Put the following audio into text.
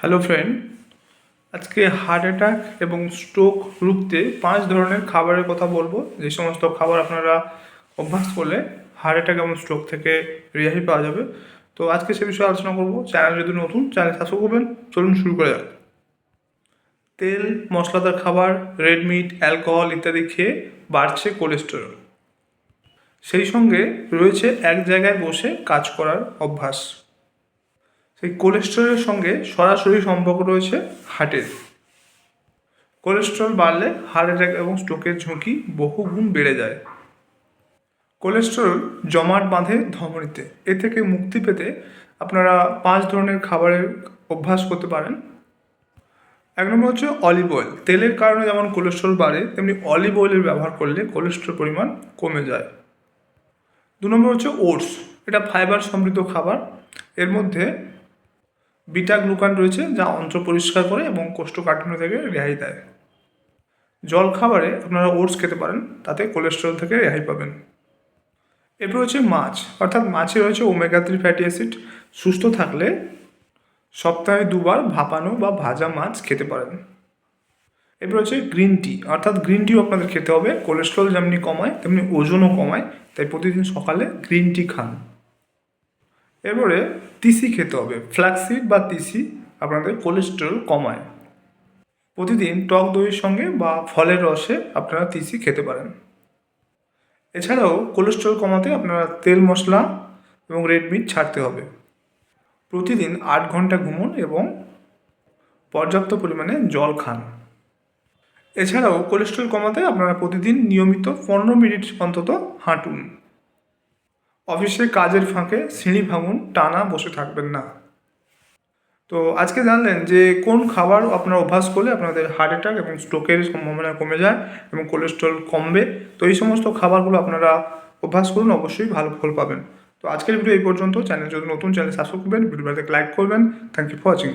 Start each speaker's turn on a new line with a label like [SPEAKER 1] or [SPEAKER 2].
[SPEAKER 1] Hello friend আজকে heart attack এবং stroke রুখতে পাঁচ ধরনের খাবারের কথা বলব। যে সমস্ত খাবার আপনারা অভ্যাস করলে হার্ট অ্যাটাক এবং স্ট্রোক থেকে রেহাই পাওয়া যাবে। তো আজকে সে বিষয়ে আলোচনা করব। চ্যানেল যদি নতুন চ্যানেল সাবস্ক্রাইব করবেন। চলুন শুরু করে যাক। তেল, মশলাদার খাবার রেড মিট অ্যালকোহল ইত্যাদি খেয়ে বাড়ছে কোলেস্টেরল সেই সঙ্গে রয়েছে এক জায়গায় বসে কাজ করার অভ্যাস। সেই কোলেস্টেরলের সঙ্গে সরাসরি সম্পর্ক রয়েছে হার্টের। কোলেস্টেরল বাড়লে হার্ট অ্যাটাক এবং স্ট্রোকের ঝুঁকি বহু গুণ বেড়ে যায়। কোলেস্টেরল জমাট বাঁধে ধমনীতে। এ থেকে মুক্তি পেতে আপনারা পাঁচ ধরনের খাবারের অভ্যাস করতে পারেন। এক নম্বর হচ্ছে অলিভ অয়েল। তেলের কারণে যেমন কোলেস্ট্রল বাড়ে, তেমনি অলিভ অয়েলের ব্যবহার করলে কোলেস্ট্রল পরিমাণ কমে যায়। দু নম্বর হচ্ছে ওটস। এটা ফাইবার সমৃদ্ধ খাবার। এর মধ্যে বিটা গ্লুকান রয়েছে যা অন্ত্র পরিষ্কার করে এবং কোষ্ঠকাঠিন্য থেকে রেহাই দেয়। জল খাবারে আপনারা ওটস খেতে পারেন, তাতে কোলেস্ট্রল থেকে রেহাই পাবেন। এরপর হচ্ছে মাছ, অর্থাৎ মাছে রয়েছে ওমেগা থ্রি ফ্যাটি অ্যাসিড সুস্থ থাকলে সপ্তাহে দুবার ভাপানো বা ভাজা মাছ খেতে পারেন। এরপর হচ্ছে গ্রিন টি অর্থাৎ গ্রিন টিও আপনাদের খেতে হবে। কোলেস্ট্রল যেমনি কমায়, তেমনি ওজনও কমায়, তাই প্রতিদিন সকালে গ্রিন টি খান। এরপরে তিসি খেতে হবে। ফ্ল্যাক্সিড বা তিসি আপনাদের কোলেস্টেরল কমায়। প্রতিদিন টক দইয়ের সঙ্গে বা ফলের রসে আপনারা তিসি খেতে পারেন। এছাড়াও কোলেস্টেরল কমাতে আপনারা তেল, মশলা এবং রেড মিট ছাড়তে হবে। প্রতিদিন আট ঘণ্টা ঘুমুন এবং পর্যাপ্ত পরিমাণে জল খান। এছাড়াও কোলেস্ট্রল কমাতে আপনারা প্রতিদিন নিয়মিত পনেরো মিনিট অন্তত হাঁটুন। অফিসে কাজের ফাঁকে সিঁড়ি ভাঙুন, টানা বসে থাকবেন না। তো আজকে জানলেন যে কোন খাবার আপনারা অভ্যাস করলে আপনাদের হার্ট অ্যাটাক এবং স্ট্রোকের সম্ভাবনা কমে যায় এবং কোলেস্ট্রল কমবে? তো এই সমস্ত খাবারগুলো আপনারা অভ্যাস করুন, অবশ্যই ভালো ফল পাবেন। তো আজকের ভিডিও এই পর্যন্ত। চ্যানেল যদি নতুন চ্যানেল সাবস্ক্রাইব করবেন ভিডিওটাকে লাইক করবেন। Thank you for watching